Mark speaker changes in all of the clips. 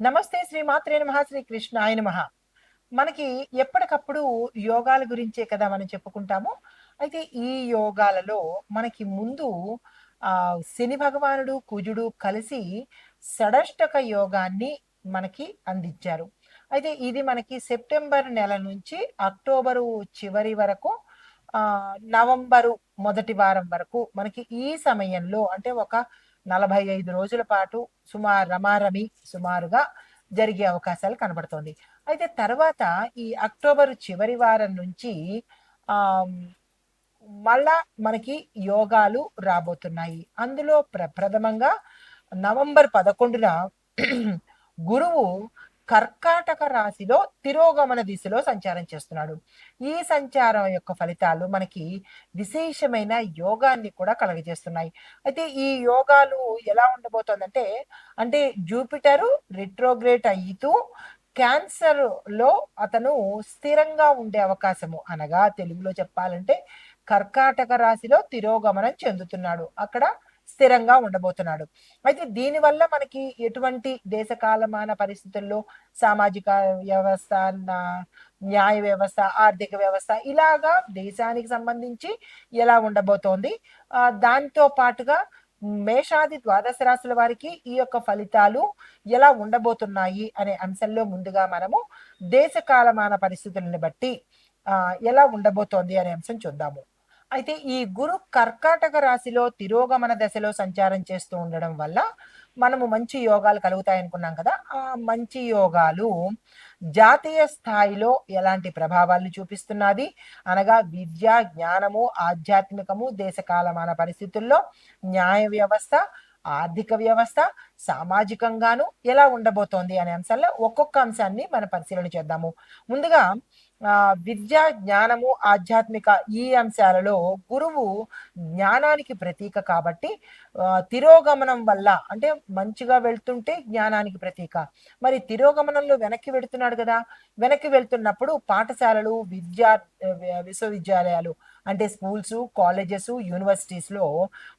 Speaker 1: నమస్తే శ్రీ మాత్రే నమ శ్రీ కృష్ణ ఆయన మహా మనకి ఎప్పటికప్పుడు యోగాల గురించే కదా మనం చెప్పుకుంటాము. అయితే ఈ యోగాలలో మనకి ముందు ఆ శని భగవానుడు కుజుడు కలిసి షడష్టక యోగాన్ని మనకి అందించారు. అయితే ఇది మనకి సెప్టెంబర్ నెల నుంచి అక్టోబరు చివరి వరకు ఆ నవంబరు మొదటి వారం వరకు మనకి ఈ సమయంలో అంటే ఒక నలభై ఐదు రోజుల పాటు సుమారు రమారమి సుమారుగా జరిగే అవకాశాలు కనబడుతోంది. అయితే తర్వాత ఈ అక్టోబర్ చివరి వారం నుంచి ఆ మళ్ళా మనకి యోగాలు రాబోతున్నాయి. అందులో ప్ర ప్రథమంగా నవంబర్ పదకొండున గురువు కర్కాటక రాశిలో తిరోగమన దిశలో సంచారం చేస్తున్నాడు. ఈ సంచారం యొక్క ఫలితాలు మనకి విశేషమైన యోగాన్ని కూడా కలగజేస్తున్నాయి. అయితే ఈ యోగాలు ఎలా ఉండబోతోందంటే అంటే జూపిటరు రిట్రోగ్రేట్ అయితూ క్యాన్సర్లో అతను స్థిరంగా ఉండే అవకాశము. అనగా తెలుగులో చెప్పాలంటే కర్కాటక రాశిలో తిరోగమనం చెందుతున్నాడు. అక్కడ స్థిరంగా ఉండబోతున్నాడు. అయితే దీనివల్ల మనకి ఎటువంటి దేశకాలమాన పరిస్థితుల్లో సామాజిక వ్యవస్థ న్యాయ వ్యవస్థ ఆర్థిక వ్యవస్థ ఇలాగా దేశానికి సంబంధించి ఎలా ఉండబోతోంది? దాంతో పాటుగా మేషాది ద్వాదశ రాశుల వారికి ఈ యొక్క ఫలితాలు ఎలా ఉండబోతున్నాయి అనే అంశంలో ముందుగా మనము దేశ కాలమాన పరిస్థితులను బట్టి ఎలా ఉండబోతోంది అనే అంశం చూద్దాము. అయితే ఈ గురు కర్కాటక రాశిలో తిరోగమన దశలో సంచారం చేస్తూ ఉండడం వల్ల మనము మంచి యోగాలు కలుగుతాయి అనుకున్నాం కదా ఆ మంచి యోగాలు జాతీయ స్థాయిలో ఎలాంటి ప్రభావాలను చూపిస్తున్నది? అనగా విద్య జ్ఞానము ఆధ్యాత్మికము దేశకాలమాన పరిస్థితుల్లో న్యాయ వ్యవస్థ ఆర్థిక వ్యవస్థ సామాజికంగాను ఎలా ఉండబోతోంది అనే అంశాల్లో ఒక్కొక్క అంశాన్ని మనం పరిశీలన చేద్దాము. ముందుగా విద్య జ్ఞానము ఆధ్యాత్మిక ఈ అంశాలలో గురువు జ్ఞానానికి ప్రతీక కాబట్టి తిరోగమనం వల్ల అంటే మంచిగా వెళ్తుంటే జ్ఞానానికి ప్రతీక. మరి తిరోగమనంలో వెనక్కి వెళుతున్నాడు కదా వెనక్కి వెళ్తున్నప్పుడు పాఠశాలలు విద్యా విశ్వవిద్యాలయాలు అంటే స్కూల్స్ కాలేజెస్ యూనివర్సిటీస్లో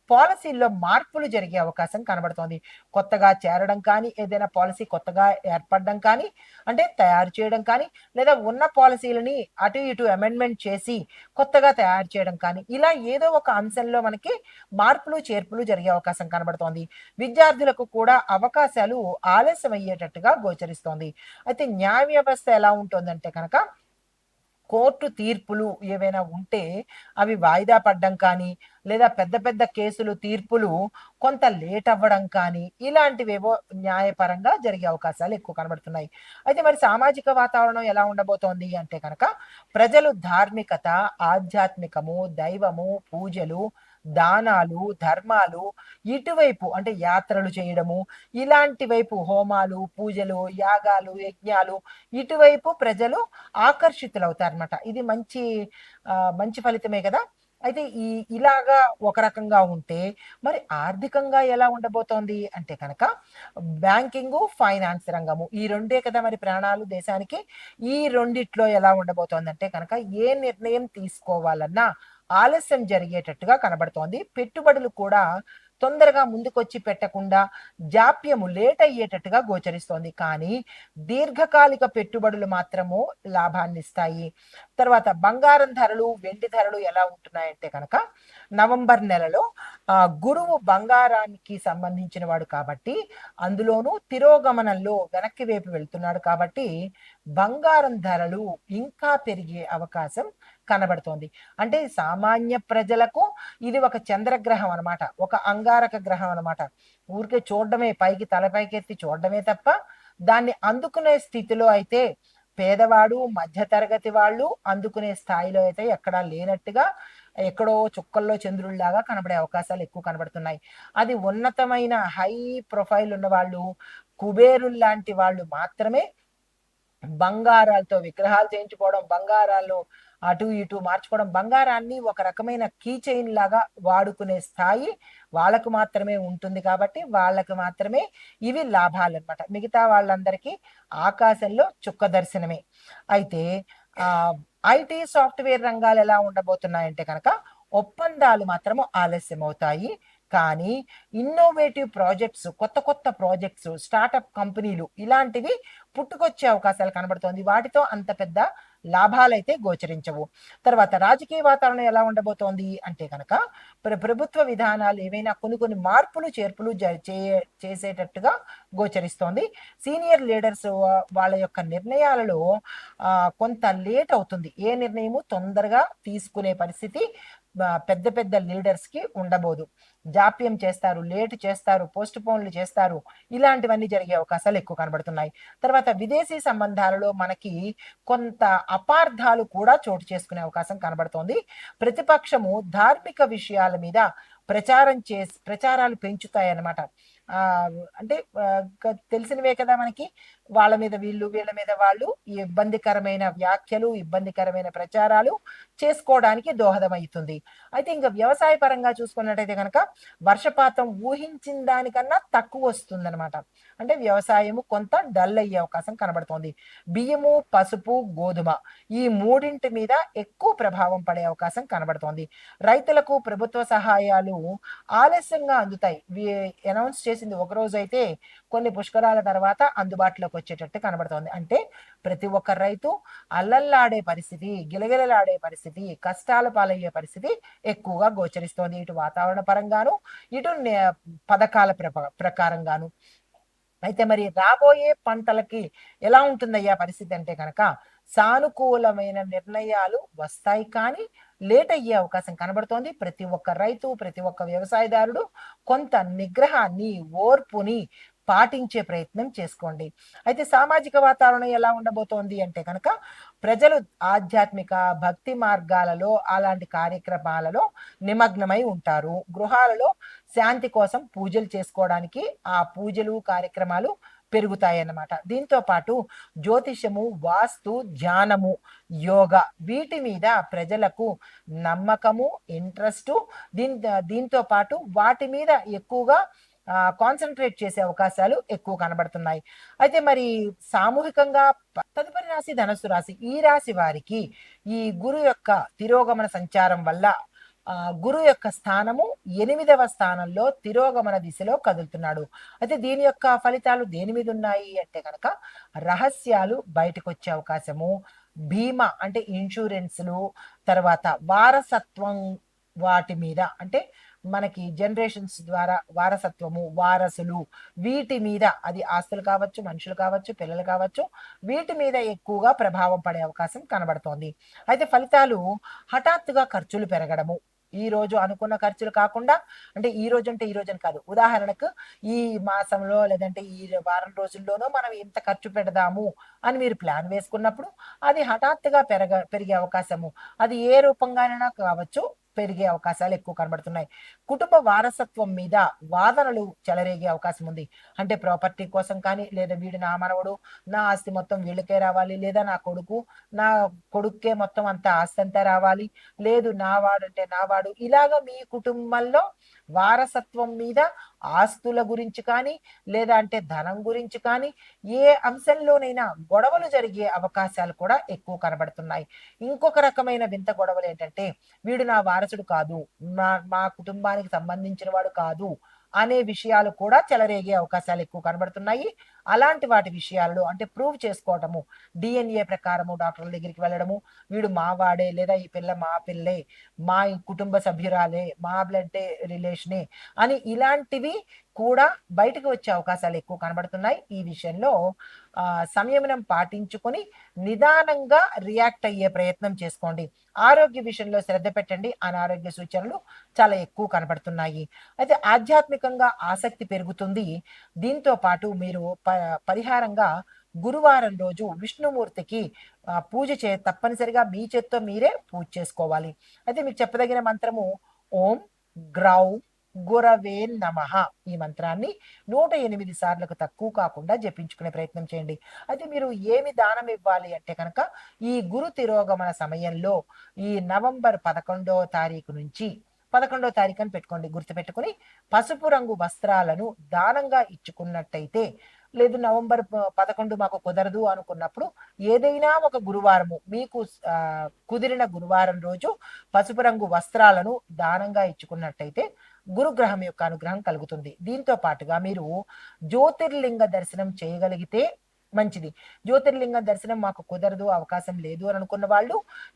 Speaker 1: పాలసీల్లో మార్పులు జరిగే అవకాశం కనబడుతోంది. కొత్తగా చేరడం కానీ ఏదైనా పాలసీ కొత్తగా ఏర్పడడం కానీ అంటే తయారు చేయడం కానీ లేదా ఉన్న పాలసీ పాలసీలని అటు ఇటు అమెండ్మెంట్ చేసి కొత్తగా తయారు చేయడం కానీ ఇలా ఏదో ఒక అంశంలో మనకి మార్పులు చేర్పులు జరిగే అవకాశం కనబడుతోంది. విద్యార్థులకు కూడా అవకాశాలు ఆలస్యం అయ్యేటట్టుగా గోచరిస్తోంది. అయితే న్యాయ వ్యవస్థ ఎలా ఉంటుందంటే కనుక కోర్టు తీర్పులు ఏవైనా ఉంటే అవి వాయిదా పడ్డం కానీ లేదా పెద్ద పెద్ద కేసులు తీర్పులు కొంత లేట్ అవ్వడం కానీ ఇలాంటివేవో న్యాయపరంగా జరిగే అవకాశాలు ఎక్కువ కనబడుతున్నాయి. అయితే మరి సామాజిక వాతావరణం ఎలా ఉండబోతోంది అంటే కనుక ప్రజలు ధార్మికత ఆధ్యాత్మికము దైవము పూజలు దానాలు ధర్మాలు ఇటువైపు అంటే యాత్రలు చేయడము ఇలాంటి వైపు హోమాలు పూజలు యాగాలు యజ్ఞాలు ఇటువైపు ప్రజలు ఆకర్షితులవుతారనమాట ఇది మంచి మంచి ఫలితమే కదా. అయితే ఈ ఇలాగా ఒక రకంగా ఉంటే మరి ఆర్థికంగా ఎలా ఉండబోతోంది? అంటే కనుక బ్యాంకింగ్ ఫైనాన్స్ రంగము ఈ రెండే కదా మరి ప్రాణాలు దేశానికి. ఈ రెండిట్లో ఎలా ఉండబోతోంది అంటే కనుక ఏ నిర్ణయం తీసుకోవాలన్నా ఆలస్యం జరిగేటట్టుగా కనబడుతోంది. పెట్టుబడులు కూడా తొందరగా ముందుకొచ్చి పెట్టకుండా జాప్యము లేట్ అయ్యేటట్టుగా గోచరిస్తోంది. కానీ దీర్ఘకాలిక పెట్టుబడులు మాత్రము లాభాన్ని ఇస్తాయి. తర్వాత బంగారం ధరలు వెండి ధరలు ఎలా ఉంటున్నాయంటే కనుక నవంబర్ నెలలో గురువు బంగారానికి సంబంధించిన వాడు కాబట్టి అందులోనూ తిరోగమనంలో వెనక్కి వైపు వెళ్తున్నాడు కాబట్టి బంగారం ధరలు ఇంకా పెరిగే అవకాశం కనబడుతోంది. అంటే సామాన్య ప్రజలకు ఇది ఒక చంద్రగ్రహం అనమాట ఒక అంగారక గ్రహం అనమాట ఊరికే చూడడమే పైకి తలపైకెత్తి చూడడమే తప్ప దాన్ని అందుకునే స్థితిలో అయితే పేదవాడు మధ్యతరగతి వాళ్ళు అందుకునే స్థాయిలో అయితే ఎక్కడా లేనట్టుగా ఎక్కడో చుక్కల్లో చంద్రుల్లాగా కనబడే అవకాశాలు ఎక్కువ కనబడుతున్నాయి. అది ఉన్నతమైన హై ప్రొఫైల్ ఉన్న వాళ్ళు కుబేరుల్లాంటి వాళ్ళు మాత్రమే బంగారాలతో విగ్రహాలు చేయించుకోవడం బంగారాలు అటు ఇటు మార్చుకోవడం బంగారాన్ని ఒక రకమైన కీ చైన్ లాగా వాడుకునే స్థాయి వాళ్ళకు మాత్రమే ఉంటుంది కాబట్టి వాళ్ళకు మాత్రమే ఇవి లాభాలు అనమాట మిగతా వాళ్ళందరికీ ఆకాశంలో చుక్క దర్శనమే. అయితే ఆ ఐటీ సాఫ్ట్వేర్ రంగాలు ఎలా ఉండబోతున్నాయంటే కనుక ఒప్పందాలు మాత్రము ఆలస్యం అవుతాయి కానీ ఇన్నోవేటివ్ ప్రాజెక్ట్స్ కొత్త కొత్త ప్రాజెక్ట్స్ స్టార్టప్ కంపెనీలు ఇలాంటివి పుట్టుకొచ్చే అవకాశాలు కనబడుతోంది. వాటితో అంత పెద్ద లాభాలైతే గోచరించవు. తర్వాత రాజకీయ వాతావరణం ఎలా ఉండబోతోంది అంటే కనుక ప్ర ప్రభుత్వ విధానాలు ఏవైనా కొన్ని కొన్ని మార్పులు చేర్పులు చేసేటట్టుగా గోచరిస్తోంది. సీనియర్ లీడర్స్ వాళ్ళ యొక్క నిర్ణయాలలో కొంత లేట్ అవుతుంది. ఏ నిర్ణయము తొందరగా తీసుకునే పరిస్థితి పెద్ద పెద్ద లీడర్స్కి ఉండబోదు. జాప్యం చేస్తారు లేట్ చేస్తారు పోస్ట్ పోన్లు చేస్తారు. ఇలాంటివన్నీ జరిగే అవకాశాలు ఎక్కువ కనబడుతున్నాయి. తర్వాత విదేశీ సంబంధాలలో మనకి కొంత అపార్థాలు కూడా చోటు చేసుకునే అవకాశం కనబడుతోంది. ప్రతిపక్షము ధార్మిక విషయాల మీద ప్రచారం చేసి ప్రచారాలు పెంచుతాయి అన్నమాట అంటే తెలిసినవే కదా మనకి. వాళ్ళ మీద వీళ్ళు వీళ్ళ మీద వాళ్ళు ఇబ్బందికరమైన వ్యాఖ్యలు ఇబ్బందికరమైన ప్రచారాలు చేసుకోవడానికి దోహదమవుతుంది అయితే ఇంకా వ్యవసాయ పరంగా చూసుకున్నట్టయితే కనుక వర్షపాతం ఊహించిన దానికన్నా తక్కువ వస్తుందన్నమాట. అంటే వ్యవసాయము కొంత డల్ అయ్యే అవకాశం కనబడుతోంది. బియ్యము పసుపు గోధుమ ఈ మూడింటి మీద ఎక్కువ ప్రభావం పడే అవకాశం కనబడుతోంది. రైతులకు ప్రభుత్వ సహాయాలు ఆలస్యంగా అందుతాయి. అనౌన్స్ చేసింది ఒక రోజు అయితే కొన్ని పుష్కరాల తర్వాత అందుబాటులోకి వచ్చేటట్టు కనబడుతోంది. అంటే ప్రతి ఒక్క రైతు అల్లల్లాడే పరిస్థితి గిలగిలలాడే పరిస్థితి కష్టాల పాలయ్యే పరిస్థితి ఎక్కువగా గోచరిస్తోంది. ఇటు వాతావరణ పరంగాను ఇటు పథకాల ప్రకారంగాను. అయితే మరి రాబోయే పంటలకి ఎలా ఉంటుందయ్యా పరిస్థితి అంటే కనుక సానుకూలమైన నిర్ణయాలు వస్తాయి కానీ లేట్ అయ్యే అవకాశం కనబడుతోంది. ప్రతి ఒక్క రైతు ప్రతి ఒక్క వ్యవసాయదారుడు కొంత నిగ్రహాన్ని ఓర్పుని పాటించే ప్రయత్నం చేసుకోండి. అయితే సామాజిక వాతావరణం ఎలా ఉండబోతోంది అంటే కనుక ప్రజలు ఆధ్యాత్మిక భక్తి మార్గాలలో అలాంటి కార్యక్రమాలలో నిమగ్నమై ఉంటారు. గృహాలలో శాంతి కోసం పూజలు చేసుకోవడానికి ఆ పూజలు కార్యక్రమాలు పెరుగుతాయన్నమాట. దీంతో పాటు జ్యోతిషము వాస్తు ధ్యానము యోగ వీటి మీద ప్రజలకు నమ్మకము ఇంట్రెస్టు దీని దీంతో పాటు వాటి మీద ఎక్కువగా కాన్సన్ట్రేట్ చేసే అవకాశాలు ఎక్కువ కనబడుతున్నాయి. అయితే మరి సామూహికంగా తదుపరి రాశి ధనస్సు రాశి. ఈ రాశి వారికి ఈ గురు యొక్క తిరోగమన సంచారం వల్ల గురు యొక్క స్థానము ఎనిమిదవ స్థానంలో తిరోగమన దిశలో కదులుతున్నాడు. అయితే దీని యొక్క ఫలితాలు దేని మీద ఉన్నాయి అంటే కనుక రహస్యాలు బయటకు వచ్చే అవకాశము బీమా అంటే ఇన్సూరెన్స్లు తర్వాత వారసత్వం వాటి మీద అంటే మనకి జనరేషన్స్ ద్వారా వారసత్వము వారసులు. వీటి మీద అది ఆస్తులు కావచ్చు మనుషులు కావచ్చు పిల్లలు కావచ్చు వీటి మీద ఎక్కువగా ప్రభావం పడే అవకాశం కనబడుతోంది. అయితే ఫలితాలు హఠాత్తుగా ఖర్చులు పెరగడము. ఈ రోజు అనుకున్న ఖర్చులు కాకుండా అంటే ఈ రోజు అంటే ఈ రోజు అని కాదు. ఉదాహరణకు ఈ మాసంలో లేదంటే ఈ వారం రోజుల్లోనో మనం ఇంత ఖర్చు పెడదాము అని మీరు ప్లాన్ వేసుకున్నప్పుడు అది హఠాత్తుగా పెరగ పెరిగే అవకాశము. అది ఏ రూపంగానైనా కావచ్చు పెరిగే అవకాశాలు ఎక్కువ కనబడుతున్నాయి. కుటుంబ వారసత్వం మీద వాదనలు చెలరేగే అవకాశం ఉంది. అంటే ప్రాపర్టీ కోసం కానీ లేదా వీడు నా మనవడు నా ఆస్తి మొత్తం వీళ్ళకే రావాలి లేదా నా కొడుకు నా కొడుక్కే మొత్తం అంత ఆస్తి అంతా రావాలి లేదు నా వాడు అంటే నా వాడు. ఇలాగ మీ కుటుంబంలో వారసత్వం మీద ఆస్తుల గురించి కానీ లేదా అంటే ధనం గురించి కానీ ఏ అంశంలోనైనా గొడవలు జరిగే అవకాశాలు కూడా ఎక్కువ కనబడుతున్నాయి. ఇంకొక రకమైన వింత గొడవలు ఏంటంటే వీడు నా వారసుడు కాదు. మా మా కుటుంబానికి సంబంధించిన వాడు కాదు అనే విషయాలు కూడా చెలరేగే అవకాశాలు ఎక్కువ కనబడుతున్నాయి. అలాంటి వాటి విషయాల్లో అంటే ప్రూవ్ చేసుకోవటము డిఎన్ఏ ప్రకారము డాక్టర్ల దగ్గరికి వెళ్ళడము వీడు మా వాడే లేదా ఈ పిల్ల మా పిల్లే మా కుటుంబ సభ్యురాలే మా బ్లడ్ రిలేషనే అని ఇలాంటివి కూడా బయటకు వచ్చే అవకాశాలు ఎక్కువ కనబడుతున్నాయి. ఈ విషయంలో సంయమనం పాటించుకొని నిదానంగా రియాక్ట్ అయ్యే ప్రయత్నం చేసుకోండి. ఆరోగ్య విషయంలో శ్రద్ధ పెట్టండి. అనారోగ్య సూచనలు చాలా ఎక్కువ కనబడుతున్నాయి. అయితే ఆధ్యాత్మికంగా ఆసక్తి పెరుగుతుంది. దీంతో పాటు మీరు ప పరిహారంగా గురువారం రోజు విష్ణుమూర్తికి పూజ చే తప్పనిసరిగా మీ చేత్తో మీరే పూజ చేసుకోవాలి. అయితే మీకు చెప్పదగిన మంత్రము ఓం గ్రౌ గురవే నమ ఈ మంత్రాన్ని నూట ఎనిమిది సార్లకు తక్కువ కాకుండా జపించుకునే ప్రయత్నం చేయండి. అయితే మీరు ఏమి దానం ఇవ్వాలి అంటే కనుక ఈ గురు తిరోగమన సమయంలో ఈ నవంబర్ పదకొండో తారీఖు నుంచి పదకొండో తారీఖు అని పెట్టుకోండి గుర్తుపెట్టుకుని పసుపు రంగు వస్త్రాలను దానంగా ఇచ్చుకున్నట్టయితే లేదు నవంబర్ పదకొండు మాకు కుదరదు అనుకున్నప్పుడు ఏదైనా ఒక గురువారము మీకు కుదిరిన గురువారం రోజు పసుపు రంగు వస్త్రాలను దానంగా ఇచ్చుకున్నట్టయితే గురుగ్రహం యొక్క అనుగ్రహం కలుగుతుంది. దీంతో పాటుగా మీరు జ్యోతిర్లింగ దర్శనం చేయగలిగితే మంచిది. జ్యోతిర్లింగ దర్శనం మాకు కుదరదు అవకాశం లేదు అని అనుకున్న వాళ్ళు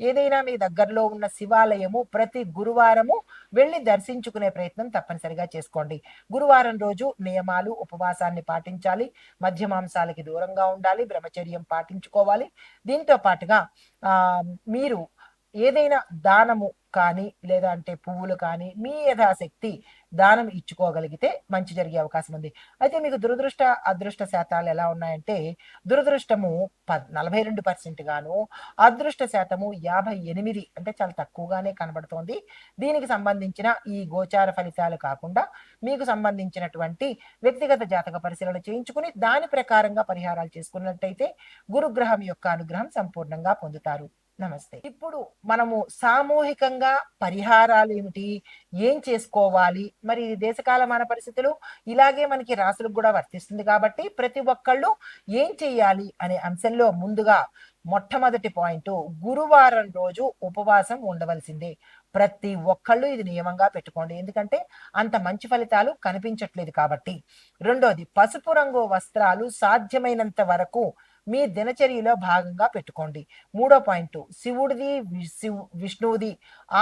Speaker 1: ఏదైనా మీ దగ్గరలో ఉన్న శివాలయము ప్రతి గురువారము వెళ్ళి దర్శించుకునే ప్రయత్నం తప్పనిసరిగా చేసుకోండి. గురువారం రోజు నియమాలు ఉపవాసాన్ని పాటించాలి. మధ్య మాంసాలకి దూరంగా ఉండాలి. బ్రహ్మచర్యం పాటించుకోవాలి. దీంతో పాటుగా ఆ మీరు ఏదైనా దానము కానీ లేదా అంటే పువ్వులు కానీ మీ యథాశక్తి దానం ఇచ్చుకోగలిగితే మంచి జరిగే అవకాశం ఉంది. అయితే మీకు దురదృష్ట అదృష్ట శాతాలు ఎలా ఉన్నాయంటే దురదృష్టము ప నలభై రెండు పర్సెంట్ గాను అదృష్ట శాతము యాభై ఎనిమిది అంటే చాలా తక్కువగానే కనబడుతోంది. దీనికి సంబంధించిన ఈ గోచార ఫలితాలు కాకుండా మీకు సంబంధించినటువంటి వ్యక్తిగత జాతక పరిశీలన చేయించుకుని దాని ప్రకారంగా పరిహారాలు చేసుకున్నట్టయితే గురుగ్రహం యొక్క అనుగ్రహం సంపూర్ణంగా పొందుతారు. నమస్తే. ఇప్పుడు మనము సామూహికంగా పరిహారాలు ఏమిటి? ఏం చేసుకోవాలి? మరి ఇది దేశకాలమాన పరిస్థితులు ఇలాగే మనకి రాసులకు కూడా వర్తిస్తుంది కాబట్టి ప్రతి ఒక్కళ్ళు ఏం చేయాలి అనే అంశంలో ముందుగా మొట్టమొదటి పాయింట్ గురువారం రోజు ఉపవాసం ఉండవలసిందే. ప్రతి ఒక్కళ్ళు ఇది నియమంగా పెట్టుకోండి. ఎందుకంటే అంత మంచి ఫలితాలు కనిపించట్లేదు కాబట్టి. రెండోది పసుపు రంగు వస్త్రాలు సాధ్యమైనంత వరకు మీ దినచర్యలో భాగంగా పెట్టుకోండి. మూడో పాయింట్ శివుడిది విష్ణువుది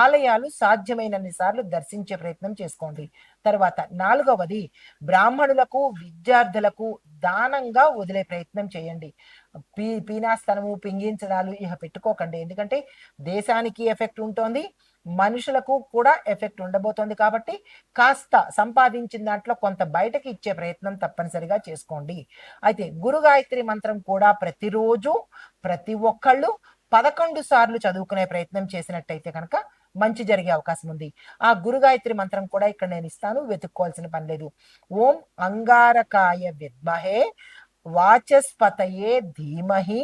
Speaker 1: ఆలయాలు సాధ్యమైనన్ని సార్లు దర్శించే ప్రయత్నం చేసుకోండి. తర్వాత నాలుగవది బ్రాహ్మణులకు విద్యార్థులకు దానంగా వదిలే ప్రయత్నం చేయండి. పీ పీనాస్తనము పింగించడాలు ఇక పెట్టుకోకండి. ఎందుకంటే దేశానికి ఎఫెక్ట్ ఉంటుంది మనుషులకు కూడా ఎఫెక్ట్ ఉండబోతోంది కాబట్టి కాస్త సంపాదించిన దాంట్లో కొంత బయటకి ఇచ్చే ప్రయత్నం తప్పనిసరిగా చేసుకోండి. అయితే గురు గాయత్రి మంత్రం కూడా ప్రతిరోజు ప్రతి ఒక్కళ్ళు పదకొండు సార్లు చదువుకునే ప్రయత్నం చేసినట్టయితే కనుక మంచి జరిగే అవకాశం ఉంది. ఆ గురుగాయత్రి మంత్రం కూడా ఇక్కడ నేను ఇస్తాను వెతుక్కోవాల్సిన పని లేదు. ఓం అంగారకాయ విద్మహే వాచస్పతయే ధీమహి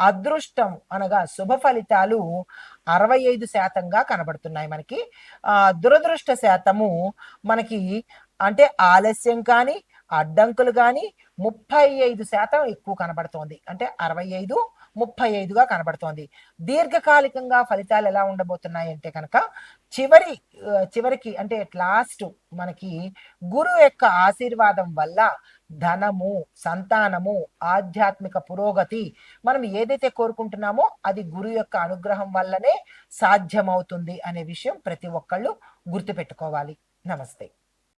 Speaker 1: అదృష్టం అనగా శుభ ఫలితాలు అరవై ఐదు శాతంగా కనబడుతున్నాయి మనకి. ఆ దురదృష్ట శాతము మనకి అంటే ఆలస్యం కానీ అడ్డంకులు కానీ ముప్పై ఐదు శాతం ఎక్కువ కనబడుతోంది. అంటే అరవై ఐదు ముప్పై ఐదుగా కనబడుతోంది. దీర్ఘకాలికంగా ఫలితాలు ఎలా ఉండబోతున్నాయి అంటే కనుక చివరి చివరికి అంటే లాస్ట్ మనకి గురువు యొక్క ఆశీర్వాదం వల్ల ధనము సంతానము ఆధ్యాత్మిక పురోగతి మనం ఏదైతే కోరుకుంటున్నామో అది గురు యొక్క అనుగ్రహం వల్లనే సాధ్యమవుతుంది అనే విషయం ప్రతి ఒక్కళ్ళు గుర్తుపెట్టుకోవాలి. నమస్తే.